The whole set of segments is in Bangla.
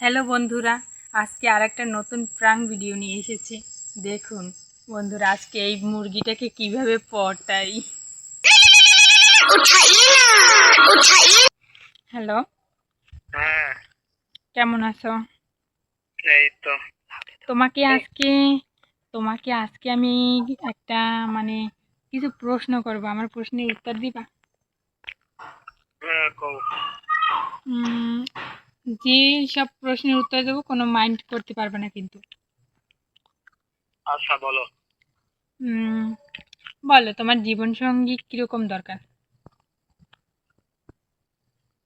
হ্যালো বন্ধুরা আজকে আর একটা নতুন প্রাং ভিডিও নিয়ে এসেছি। দেখুন বন্ধুরা আজকে এই মুরগিটাকে কীভাবে পটাই। হ্যালো হ্যাঁ। কেমন আছো? এই তো। তোমাকে আজকে তোমাকে আজকে আমি একটা মানে কিছু প্রশ্ন করব। আমার প্রশ্নের উত্তর দিবা? হ্যাঁ কও। উম, যে সব প্রশ্নের উত্তর দেবো কোনো মাইন্ড করতে পারবে না কিন্তু। আচ্ছা বলো। বলো তোমার জীবনসঙ্গী কীরকম দরকার?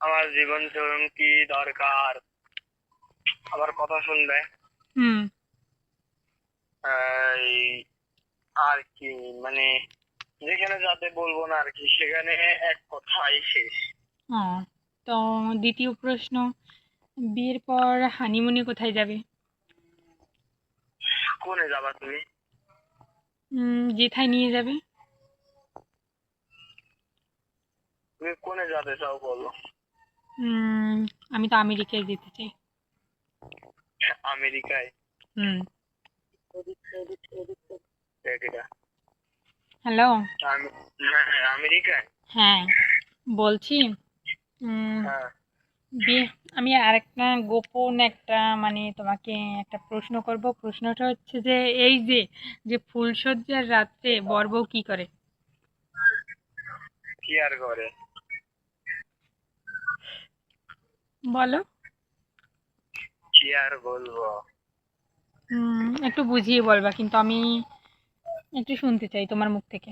আমার জীবন কি দরকার। আমার কথা শুনবে? হুম। এই আর কি মানে যেখানে যাতে বলব না আর কি সেখানে এক কথাই শেষ। তো দ্বিতীয় প্রশ্ন বিয়ের পর হানিমুনে কোথায় যাবে? কোনে যাবা তুমি? যেথায় নিয়ে যাবে। তুমি কোনে যেতে চাও বলো। আমি তো আমেরিকায় যেতে চাই। আমেরিকায়? হুম। হ্যালো? হ্যাঁ আমেরিকায়? হ্যাঁ বলছি। হ্যাঁ। আমি আরেকটা গোপন একটা মানে তোমাকে একটা প্রশ্ন করব। প্রশ্নটা হচ্ছে যে এই যে যে ফুলসজ্জার রাত্রে বর বউ কি করে? কি আর করে? বলো। কি আর বলব? একটু বুঝিয়ে বলবা কিন্তু আমি একটু শুনতে চাই তোমার মুখ থেকে।